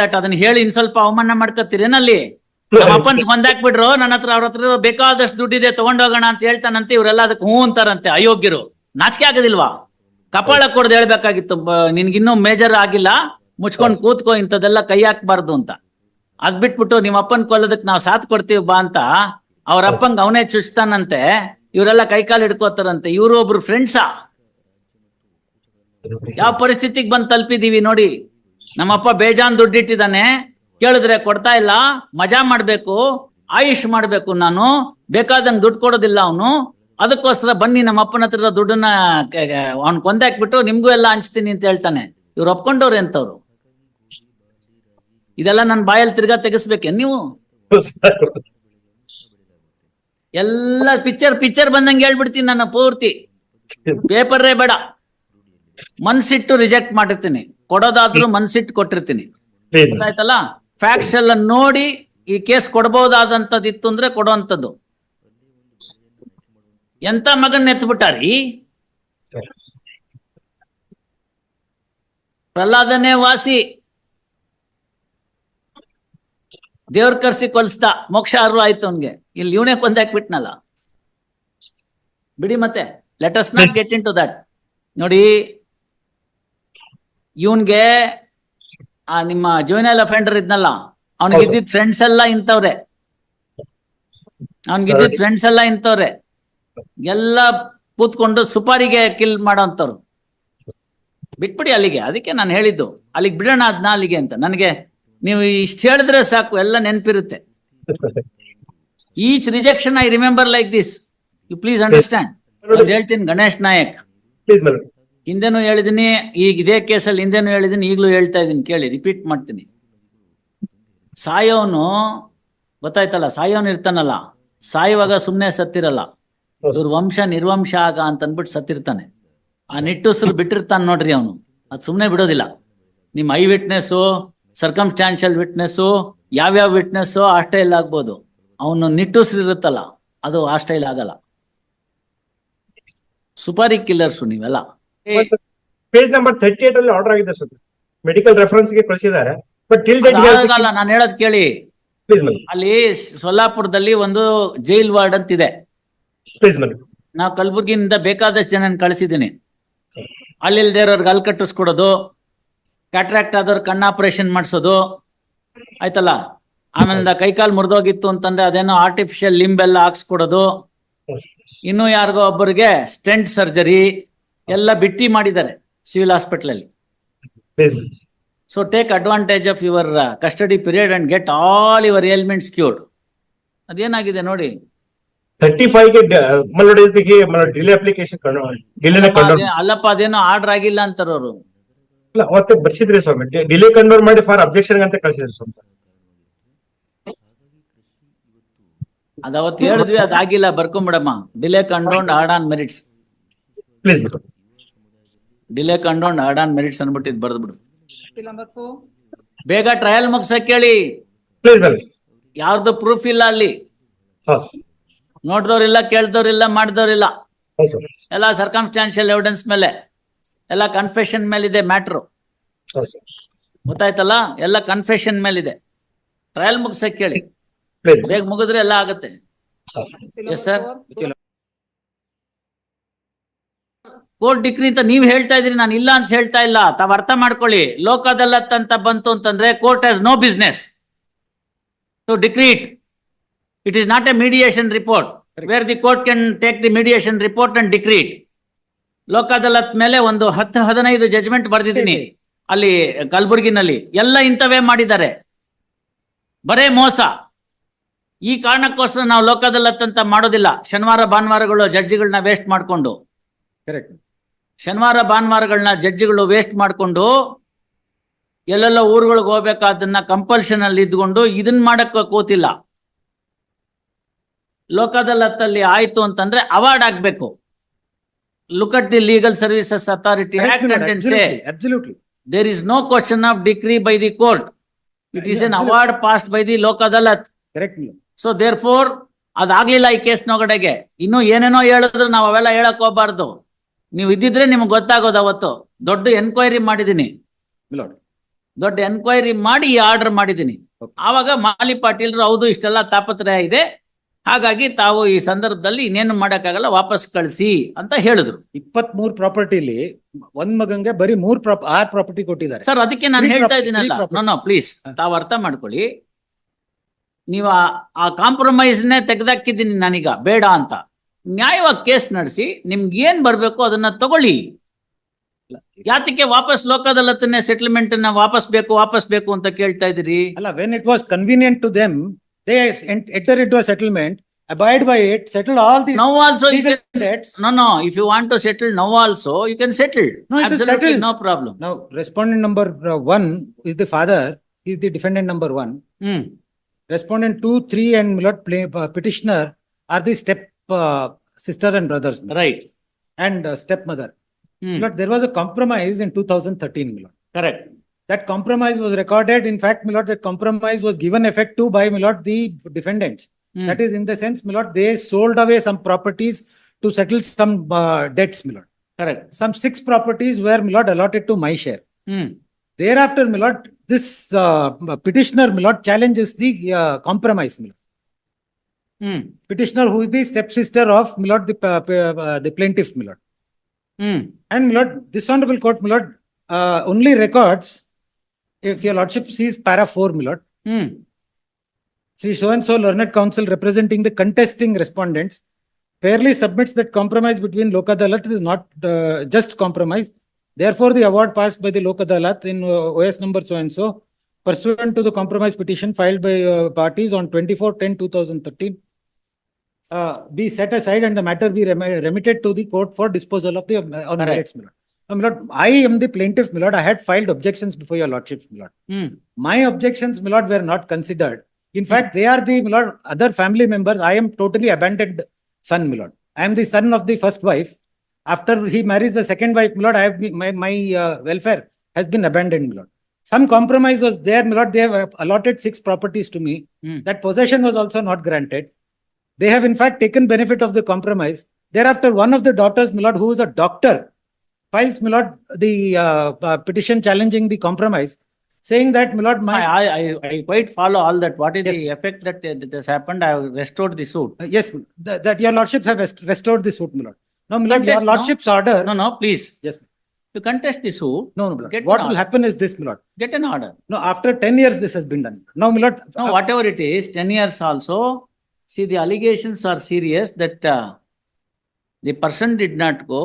That ಅದನ್ನ ಹೇಳಿ ಇನ್ ಸ್ವಲ್ಪ ಅವಮಾನ ಮಾಡ್ಕೋತೀರೇನಲ್ಲಿ ಅಪ್ಪನ್ ಕೊಂದಾಕ್ಬಿಟ್ರು, ನನ್ನ ಹತ್ರ ಅವ್ರ ಹತ್ರ ಬೇಕಾದಷ್ಟು ದುಡ್ಡಿದೆ ತಗೊಂಡೋಗೋಣ ಅಂತ ಹೇಳ್ತಾನಂತೆ, ಇವರೆಲ್ಲ ಅದಕ್ಕೆ ಹ್ಞೂ ಅಂತಾರಂತೆ, ಅಯೋಗ್ಯರು. ನಾಚಿಕೆ ಆಗೋದಿಲ್ವಾ? ಕಪಾಳ ಕೊಡ್ದು ಹೇಳ್ಬೇಕಾಗಿತ್ತು ನಿನ್ಗಿನ್ನೂ ಮೇಜರ್ ಆಗಿಲ್ಲ, ಮುಚ್ಕೊಂಡ್ ಕೂತ್ಕೋ ಇಂಥದೆಲ್ಲ ಕೈ ಹಾಕ್ಬಾರ್ದು ಅಂತ. ಅದ್ ಬಿಟ್ಬಿಟ್ಟು ನಿಮ್ಮ ಅಪ್ಪನ್ ಕೊಲ್ಲೋದಕ್ ನಾವ್ ಸಾಥ್ ಕೊಡ್ತೀವಿ ಬಾ ಅಂತ, ಅವ್ರ ಅಪ್ಪಂಗ್ ಅವನೇ ಚುಚ್ತಾನಂತೆ, ಇವರೆಲ್ಲ ಕೈಕಾಲು ಹಿಡ್ಕೋತಾರಂತೆ, ಇವರು ಒಬ್ರು ಫ್ರೆಂಡ್ಸಾ ಯಾವ ಪರಿಸ್ಥಿತಿಗೆ ಬಂದ್ ತಲುಪಿದೀವಿ ನೋಡಿ. ನಮ್ಮಪ್ಪ ಬೇಜಾನ್ ದುಡ್ಡಿಟ್ಟಿದ್ದಾನೆ. ಕೇಳಿದ್ರೆ ಕೊಡ್ತಾ ಇಲ್ಲ. ಮಜಾ ಮಾಡ್ಬೇಕು. ಆಯುಷ್ ಮಾಡ್ಬೇಕು ನಾನು. ಬೇಕಾದಂಗ್ ದುಡ್ಡು ಕೊಡೋದಿಲ್ಲ ಅವನು. ಅದಕ್ಕೋಸ್ಕರ ಬನ್ನಿ ನಮ್ಮ ಅಪ್ಪನ ಹತ್ರ ದುಡ್ಡನ್ನ ಅವ್ನ್ ಕೊಂದಾಕ್ಬಿಟ್ಟು ನಿಮ್ಗೂ ಎಲ್ಲ ಹಂಚ್ತೀನಿ ಅಂತ ಹೇಳ್ತಾನೆ. ಇವ್ರು ಒಪ್ಕೊಂಡವ್ರು ಅಂತವ್ರು ಇದೆಲ್ಲ ನನ್ನ ಬಾಯಲ್ಲಿ ತಿರ್ಗಾ ತೆಗಿಸ್ಬೇಕೆ ನೀವು? ಎಲ್ಲ ಪಿಕ್ಚರ್ ಪಿಕ್ಚರ್ ಬಂದಂಗೆ ಹೇಳ್ಬಿಡ್ತೀನಿ ನನ್ನ ಪೂರ್ತಿ. ಪೇಪರೇ ಬೇಡ. ಮನ್ಸಿಟ್ಟು ರಿಜೆಕ್ಟ್ ಮಾಡಿರ್ತೀನಿ. ಕೊಡೋದಾದ್ರೂ ಮನ್ಸಿಟ್ಟು ಕೊಟ್ಟಿರ್ತೀನಿ. ಗೊತ್ತಾಯ್ತಲ್ಲ? ಫ್ಯಾಕ್ಟ್ಸ್ ಎಲ್ಲ ನೋಡಿ ಈ ಕೇಸ್ ಕೊಡಬಹುದಾದಂತದ್ ಇತ್ತು ಅಂದ್ರೆ ಕೊಡುವಂಥದ್ದು ಎಂತ ಮಗನ್ ಎತ್ಬಿಟ್ಟಾರಿ? ಪ್ರಹ್ಲಾದನೇ ವಾಸಿ. ದೇವ್ರ ಕರ್ಸಿ ಕೊಲ್ಸ್ತಾ ಮೋಕ್ಷ ಅರ್ವ ಆಯ್ತು ಅವನ್ಗೆ. ಇಲ್ಲಿ ಇವನೇ ಕೊಂದಾಕ್ಬಿಟ್ನಲ್ಲ ಬಿಡಿ ಮತ್ತೆ. Let us not get into that ನೋಡಿ ಇವನ್ಗೆ ಆ ನಿಮ್ಮ ಜೂನಿಯಲ್ ಅಫೆಂಡರ್ ಇದ್ನಲ್ಲ ಅವನಿಗೆ. ಇದ್ದಿದ್ ಫ್ರೆಂಡ್ಸ್ ಎಲ್ಲ ಇಂಥವ್ರೆ. ಅವನಿಗೆ ಇದ್ದಿದ್ ಫ್ರೆಂಡ್ಸ್ ಎಲ್ಲ ಇಂಥವ್ರೆ. ಎಲ್ಲ ಕೂತ್ಕೊಂಡು ಸುಪಾರಿಗೆ ಕಿಲ್ ಮಾಡೋಂಥವ್ರು. ಬಿಟ್ಬಿಡಿ ಅಲ್ಲಿಗೆ ಅದಕ್ಕೆ ನಾನು ಹೇಳಿದ್ದು. ಅಲ್ಲಿಗೆ ಬಿಡೋಣ ಅದ್ನ ಅಲ್ಲಿಗೆ ಅಂತ. ನನಗೆ ನೀವು ಇಷ್ಟು ಹೇಳಿದ್ರೆ ಸಾಕು ಎಲ್ಲ ನೆನಪಿರುತ್ತೆ. Each rejection I remember like this you please understand ಹೇಳ್ತೀನಿ ಗಣೇಶ್ ನಾಯಕ್. ಹಿಂದೆನೂ ಹೇಳಿದೀನಿ, ಈಗ ಇದೇ ಕೇಸಲ್ಲಿ ಹಿಂದೆನೂ ಹೇಳಿದೀನಿ, ಈಗಲೂ ಹೇಳ್ತಾ ಇದ್ದೀನಿ ಕೇಳಿ ರಿಪೀಟ್ ಮಾಡ್ತೀನಿ. ಸಾಯೋನು, ಗೊತ್ತಾಯ್ತಲ್ಲ, ಸಾಯೋನು ಇರ್ತಾನಲ್ಲ, ಸಾಯುವಾಗ ಸುಮ್ಮನೆ ಸತ್ತಿರಲ್ಲ. ಇವ್ರ ವಂಶ ನಿರ್ವಂಶ ಆಗ ಅಂತ ಅಂದ್ಬಿಟ್ಟು ಸತ್ತಿರ್ತಾನೆ. ಆ ನಿಟ್ಟುಸಲು ಬಿಟ್ಟಿರ್ತಾನೆ ನೋಡ್ರಿ ಅವನು. ಅದು ಸುಮ್ಮನೆ ಬಿಡೋದಿಲ್ಲ. ನಿಮ್ಮ ಐ ವಿಟ್ನೆಸ್ಸು ಸರ್ಕಮ್ಸ್ಟಾನ್ಷಿಯಲ್ ವಿಟ್ನೆಸ್ಸು, ಯಾವ್ಯಾವ ವಿಟ್ನೆಸ್ಸು ಆ ಸ್ಟೈಲ್ ಆಗ್ಬೋದು. ಅವನು ನಿಟ್ಟುಸಿರು ಇರುತ್ತಲ್ಲ, ಅದು ಆ ಸ್ಟೈಲ್ ಆಗಲ್ಲ. ಸುಪಾರಿ ಕಿಲ್ಲರ್ಸು ನೀವೆಲ್ಲ. ಪೇಜ್ ನಂಬರ್ ಥರ್ಟಿ ಏಟ್ ಅಲ್ಲಿ ಆರ್ಡರ್ ಆಗಿದೆ ಸರ್ ಮೆಡಿಕಲ್ ರೆಫರೆನ್ಸ್ಗೆ ಕಳಿಸಿದ್ದಾರೆ. ಬಟ್ ಟಿಲ್ ಡೇಟ್ ಆಗಲ್ಲ ನಾನು ಹೇಳೋದ್ ಕೇಳಿ. ಅಲ್ಲಿ ಸೊಲ್ಲಾಪುರದಲ್ಲಿ ಒಂದು ಜೈಲ್ ವಾರ್ಡ್ ಅಂತ ಇದೆ. ನಾವು ಕಲಬುರ್ಗಿಯಿಂದ ಬೇಕಾದಷ್ಟು ಜನ ಕಳಿಸಿದ್ದೀನಿ. ಅಲ್ಲಿ ಇಲ್ದೇ ಇರೋರ್ಗೆ ಅಲ್ಲಿ ಕಟ್ಟಿಸ್ಕೊಡೋದು ಕ್ಯಾಟ್ರಾಕ್ಟ್ ಆದವ್ರ ಕಣ್ಣು ಆಪರೇಷನ್ ಮಾಡಿಸೋದು. ಆಯ್ತಲ್ಲ? ಆಮೇಲೆ ಕೈಕಾಲು ಮುರಿದೋಗಿತ್ತು ಅಂತಂದ್ರೆ ಅದೇನೋ ಆರ್ಟಿಫಿಷಿಯಲ್ ಲಿಂಬ್ ಎಲ್ಲ ಹಾಕ್ಸ್ಕೊಡೋದು. ಇನ್ನು ಯಾರಿಗೋ ಒಬ್ಬರಿಗೆ ಸ್ಟೆಂಟ್ ಸರ್ಜರಿ ಎಲ್ಲ ಬಿಟ್ಟಿ ಮಾಡಿದ್ದಾರೆ ಸಿವಿಲ್ ಹಾಸ್ಪಿಟಲ್ ಅಲ್ಲಿ so take advantage of your custody period and get all your ailments cured ಅದೇನಾಗಿದೆ ನೋಡಿ? ತರ್ಟಿ ಫೈವ್ ಡಿಲೇ ಅಪ್ಲಿಕೇಶನ್ ಅಲ್ಲಪ್ಪ ಅದೇನೋ ಆರ್ಡರ್ ಆಗಿಲ್ಲ ಅಂತಾರ ಅವರು. ಇಲ್ಲ ಅವತ್ತೆ ಬರ್ಸಿದ್ರಿ ಸ್ವಾಮಿ. ಡಿಲೇ ಕಂಡೋರ್ ಮಾಡಿ ಫಾರ್ ಅಬ್ಜೆಕ್ಷನ್ ಅಂತ ಕಳ್ಸಿದ್ರಿ ಸ್ವಾಮಿ. ಅದಾವತ್ತು ಅವತ್ತು ಹೇಳಿದ್ವಿ ಅದಾಗಿಲ್ಲ ಬರ್ಕೊಂಬಿಡಮ್ಮ. Delay condoned heard on merits please madam delay condone heard on merits ಅನ್ಬಿಟ್ಟಿದ್ ಬರ್ದ್ಬಿಡು ಬೇಗ ಟ್ರಯಲ್ ಮುಗ್ಸಕ್ ಕೇಳಿ. ಪ್ಲೀಸ್ ಯಾರ್ದು ಪ್ರೂಫ್ ಇಲ್ಲ ಅಲ್ಲಿ. ಹೌದು ನೋಡ್ದವ್ರಿಲ್ಲ ಕೇಳ್ದವ್ರಿಲ್ಲ ಮಾಡ್ದವ್ರಿಲ್ಲ. ಹೌದು ಸರ್ ಎಲ್ಲ ಸರ್ಕಮ್ಸ್ಟಾನ್ಷಿಯಲ್ ಎವಿಡೆನ್ಸ್ ಮೇಲೆ. ಎಲ್ಲ ಕನ್ಫೆಷನ್ ಮೇಲಿದೆ ಮ್ಯಾಟ್ರು ಹೌದು ಸರ್ ಗೊತ್ತಾಯ್ತಲ್ಲ? ಎಲ್ಲ ಕನ್ಫೆಷನ್ ಮೇಲಿದೆ. ಟ್ರಯಲ್ ಮುಗ್ಸಕ್ ಕೇಳಿ. ಪ್ಲೀಸ್ ಬೇಗ ಮುಗಿದ್ರೆ ಎಲ್ಲ ಆಗುತ್ತೆ. ಎಸ್ ಸರ್ ಕೋರ್ಟ್ ಡಿಕ್ರಿ ಅಂತ ನೀವ್ ಹೇಳ್ತಾ ಇದ್ರಿ ನಾನು ಇಲ್ಲ ಅಂತ ಹೇಳ್ತಾ ಇಲ್ಲ. ತಾವ್ ಅರ್ಥ ಮಾಡ್ಕೊಳ್ಳಿ. ಲೋಕದಲ್ಲತ್ತಂತ ಅದಾಲತ್ ಅಂತ ಬಂತು ಅಂತಂದ್ರೆ court has no business to decree it it is not a mediation report where the court can take the mediation report and decree it ಲೋಕದಲ್ಲತ್ ಮೇಲೆ ಒಂದು ಹತ್ತು ಹದಿನೈದು ಜಜ್ಮೆಂಟ್ ಬರೆದಿದ್ದೀನಿ. ಅಲ್ಲಿ ಕಲಬುರ್ಗಿನಲ್ಲಿ. ಎಲ್ಲ ಇಂಥವೇ ಮಾಡಿದ್ದಾರೆ. ಬರೇ ಮೋಸ. ಈ ಕಾರಣಕ್ಕೋಸ್ಕರ ನಾವು ಲೋಕದಲ್ಲತ್ತಂತ ಮಾಡೋದಿಲ್ಲ. ಶನಿವಾರ ಭಾನುವಾರಗಳು ಜಡ್ಜಿಗಳನ್ನ ವೇಸ್ಟ್ ಮಾಡ್ಕೊಂಡು. ಕರೆಕ್ಟ್ ಶನಿವಾರ ಭಾನುವಾರಗಳನ್ನ ಜಡ್ಜಿಗಳು ವೇಸ್ಟ್ ಮಾಡ್ಕೊಂಡು ಎಲ್ಲೆಲ್ಲ ಊರುಗಳಿಗೆ ಹೋಗ್ಬೇಕಾದನ್ನ ಕಂಪಲ್ಷನ್ ಅಲ್ಲಿ ಇದ್ಕೊಂಡು ಇದನ್ನ ಮಾಡಕ್ಕೆ ಕೂತಿಲ್ಲ. ಲೋಕದಲ್ಲತ್ತಲ್ಲಿ ಆಯ್ತು ಅಂತಂದ್ರೆ ಅವಾರ್ಡ್ ಆಗ್ಬೇಕು. Look at the legal services authority there is no question of decree by the court it is an award passed by the Lok Adalat correct madam so therefore ಅದಾಗ್ಲಿಲ್ಲ ಈ ಕೇಸ್ ನೋಗಡೆಗೆ. ಇನ್ನು ಏನೇನೋ ಹೇಳಿದ್ರು ನಾವು ಅವೆಲ್ಲ ಹೇಳಕ್ ಹೋಗ್ಬಾರ್ದು. ನೀವು ಇದ್ದಿದ್ರೆ ನಿಮ್ಗೆ ಗೊತ್ತಾಗೋದು ಅವತ್ತು. ದೊಡ್ಡ ಎನ್ಕ್ವೈರಿ ಮಾಡಿದ್ದೀನಿ. ದೊಡ್ಡ ಎನ್ಕ್ವೈರಿ ಮಾಡಿ ಈ ಆರ್ಡರ್ ಮಾಡಿದ್ದೀನಿ. ಆವಾಗ ಮಾಲಿ ಪಾಟೀಲ್ರು ಹೌದು ಇಷ್ಟೆಲ್ಲ ತಾಪತ್ರಯ ಇದೆ. ಹಾಗಾಗಿ ತಾವು ಈ ಸಂದರ್ಭದಲ್ಲಿ ಇನ್ನೇನು ಮಾಡಕ್ಕಾಗಲ್ಲ ವಾಪಸ್ ಕಳಿಸಿ ಅಂತ ಹೇಳಿದ್ರು. ಇಪ್ಪತ್ ಮೂರ್ ಪ್ರಾಪರ್ಟಿಲಿ ಒಂದ್ ಮಗಂಗೆ ಬರೀ ಮೂರ್ ಆರ್ ಪ್ರಾಪರ್ಟಿ ಕೊಟ್ಟಿದ್ದಾರೆ. ಸರ್ ಅದಕ್ಕೆ ನಾನು ಹೇಳ್ತಾ ಇದ್ದೀನಲ್ಲ. ನೋ ನೋ ಪ್ಲೀಸ್ ತಾವು ಅರ್ಥ ಮಾಡ್ಕೊಳ್ಳಿ. ನೀವು ಆ- ಕಾಂಪ್ರಮೈಸ್ ಕಾಂಪ್ರಮೈಸ್ನೇ ತೆಗೆದಾಕಿದ್ದೀನಿ ನಾನೀಗ. ಬೇಡ ಅಂತ. ನ್ಯಾಯವಾಗಿ ಕೇಸ್ ನಡೆಸಿ ನಿಮ್ಗೆ ಏನ್ ಬರ್ಬೇಕು ಅದನ್ನ ತಗೊಳ್ಳಿ ಯಾತಕ್ಕೆ ವಾಪಸ್ ಲೋಕದಲ್ಲತ್ತನ್ನೇ ಸೆಟಲ್ಮೆಂಟ್ ಅನ್ನ ವಾಪಸ್ ಬೇಕು ವಾಪಸ್ ಬೇಕು ಅಂತ ಕೇಳ್ತಾ ಇದ್ದೀರಿ ಅಲ್ಲ when it was convenient to them they enter it was settlement abide by it settle all the now also debts. No no if you want to settle now also you can settle No, it is settled. No problem Now, respondent number uh, one is the father, is the defendant number one. Hmm Respondent two, three and ಮಿಲಟ್ petitioner are petitioner are the step uh, sister and brothers Right, and uh, stepmother. Hmm. But there was a compromise in 2013, Milord. correct. That compromise was recorded. In fact, Milord, that compromise was given effect to by Milord the defendants. Hmm. That is, in the sense, Milord, they sold away some properties to settle some uh, debts, Milord. Correct. Some six properties were Milord allotted to my share. Hmm. Thereafter, Milord, this uh, petitioner, Milord, challenges the uh, compromise, Milord. Mm. Petitioner who is the stepsister of Milord, the, uh, uh, uh, the plaintiff Milord. Mm. And Milord, this honorable court Milord uh, only records, if your lordship sees para 4 Milord, mm. see so and so learned counsel representing the contesting respondents fairly submits that compromise between Lokadalat is not uh, just compromise. Therefore, the award passed by the Lokadalat in uh, OS number so and so pursuant to the compromise petition filed by uh, parties on 24 10 2013 uh, be set aside and the matter be remi- remitted to the court for disposal of the uh, on Correct. merits, my lord. Uh, my lord, I am the plaintiff, my lord. I had filed objections before your lordship, my lord. Hmm My objections, my lord, were not considered. In fact, they are the, my lord, other family members. I am totally abandoned son, my lord. I am the son of the first wife. After he marries the second wife, my lord, I have been, my, my uh, welfare has been abandoned, my lord. Some compromise was there, my lord. They have allotted six properties to me. Hmm. That possession was also not granted. They have in fact taken benefit of the compromise. Thereafter, one of the daughters, my lord, who is a doctor, files, my lord, the uh, uh, petition challenging the compromise, saying that, my lord, my I, I, I quite follow all that. What is the effect that uh, that has happened? I have restored the suit. Uh, Yes, that, that your lordships have rest- restored the suit, my lord. Now, my lord, your Contest, no? lordship's order. No, no, please. Yes, You contest the suit, no, no, my lord. Get What will happen is this, my lord. get an order. No, after ten years, this has been done. Now, my lord. No, uh, whatever it is, ten years also, see, the allegations are serious that uh, the person did not go,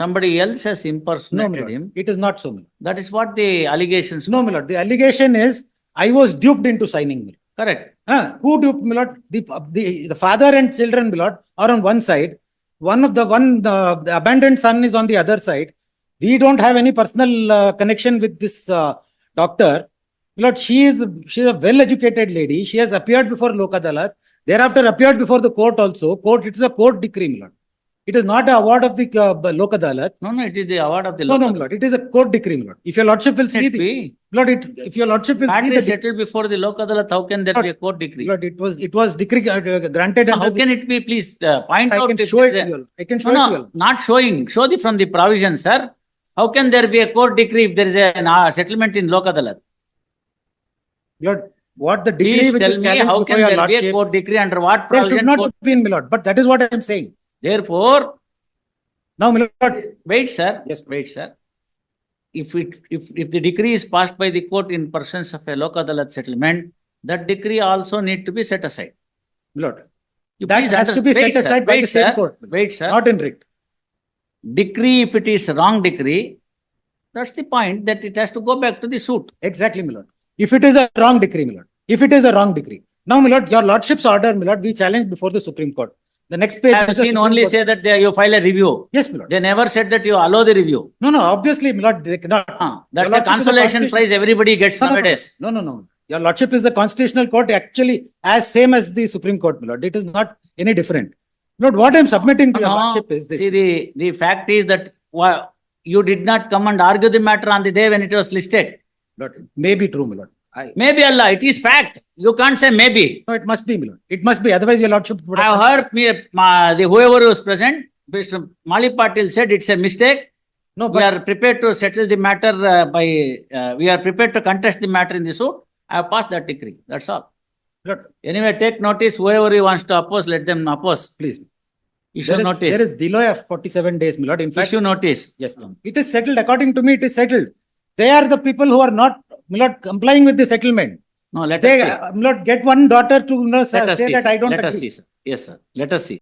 somebody else has No, my impersonated lord. him. It is not so, my lord. That is what the allegations. No, my lord. The allegation is I was duped into signing, my lord. Correct. Huh? Who duped, my lord? The, the, the father and children, my lord, are on one side. One of the one, uh, the abandoned son is on the other side. We don't have any personal uh, connection with this uh, doctor. My lord, she is she is a well-educated lady. She has appeared before Lok Adalat. Thereafter, appeared before the court also. Court, it is a court decree, my lord. It is not a award of the uh, Lok Adalat. No, no, it is the award of the No, no, local. my lord. It is a court decree, my lord. If your lordship will see It the, be, my lord, it, if your lordship will see the, is settled before the local adalat, how can there be a court decree? my lord, it was it was decree uh, granted. How under the- can it be, please, uh, point I out. can if show it to you. all. I can show No, it to you. no, not showing, show the from the provision, sir. How can there be a court decree if there is a uh, settlement in local adalat? Lord, what the decree Please which tell is me, how can there be a court decree under what there should not court- have been, my lord, but that is what I am saying. Therefore, Now, my lord, wait, sir. Yes. Wait, sir. If it, if, if the decree is passed by the court in persons of a local adalat settlement, that decree also need to be set aside. my lord, You that has under- to be wait, set aside by wait, the same court, Wait, sir. not in writ. Decree, if it is wrong decree, that's the point that it has to go back to the suit. Exactly, my lord. If it is a wrong decree, my lord, if it is a wrong decree. Now, my lord, your lordship's order, my lord, we challenge before the Supreme Court. The next page. I have seen only say that they, you file a review. Yes, my lord. They never said that you allow the review. No, no, obviously, my lord, they cannot. Ah, That's Your the lordship is a consolation constitution- prize everybody gets No, no, no. nowadays. No, no, no. Your lordship is the constitutional court actually as same as the Supreme Court, my lord. It is not any different. Lord, what I am submitting to your No, lordship is this. see, the, the fact is that wha- you did not come and argue the matter on the day when it was listed. Lord, it may be true, my lord. I, Maybe Allah, it is fact. You can't say maybe. no, it must be, my lord. It must be. Otherwise, your lordship would I have. heard me, ma- the whoever was present, Mr. Mali Patil said it's a mistake. No, We but are prepared to settle the matter uh, by, uh, we are prepared to contest the matter in the suit. I have passed that decree, that's all. Look, Anyway, take notice, whoever he wants to oppose, let them oppose. please. Issue There is, there notice, is delay of forty-seven days, my lord. In fact, issue notice. yes, ma'am. It is settled. According to me, it is settled. They are the people who are not, lord, complying with the settlement. No, let us They, see. my get one daughter to, you know, Let us say see, that I sir. don't let us agree. see, sir. Yes, sir, let us see.